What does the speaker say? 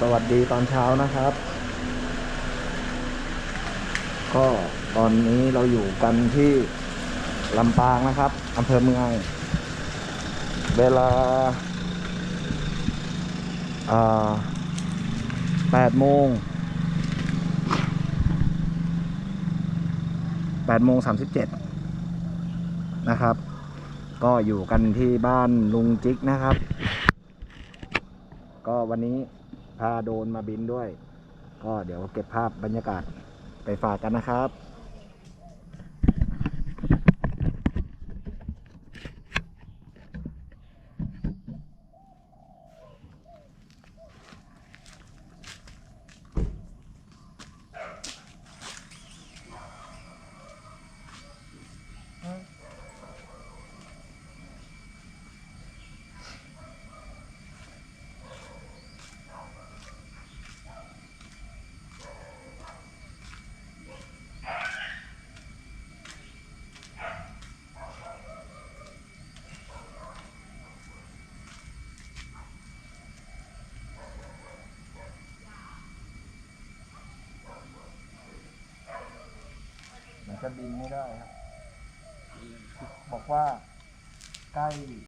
สวัสดีตอนเช้านะครับ ก็ตอนนี้เราอยู่กันที่ลำปางนะครับอำเภอเมือง เวลาแปดโมงแปดโมงสามสิบเจ็ดนะครับ ก็อยู่กันที่บ้านลุงจิ๊กนะครับ ก็วันนี้พาโดนมาบินด้วย ก็เดี๋ยวเก็บภาพบรรยากาศไปฝากกันนะครับ จะบินไม่ได้ครับ บอกว่าใกล้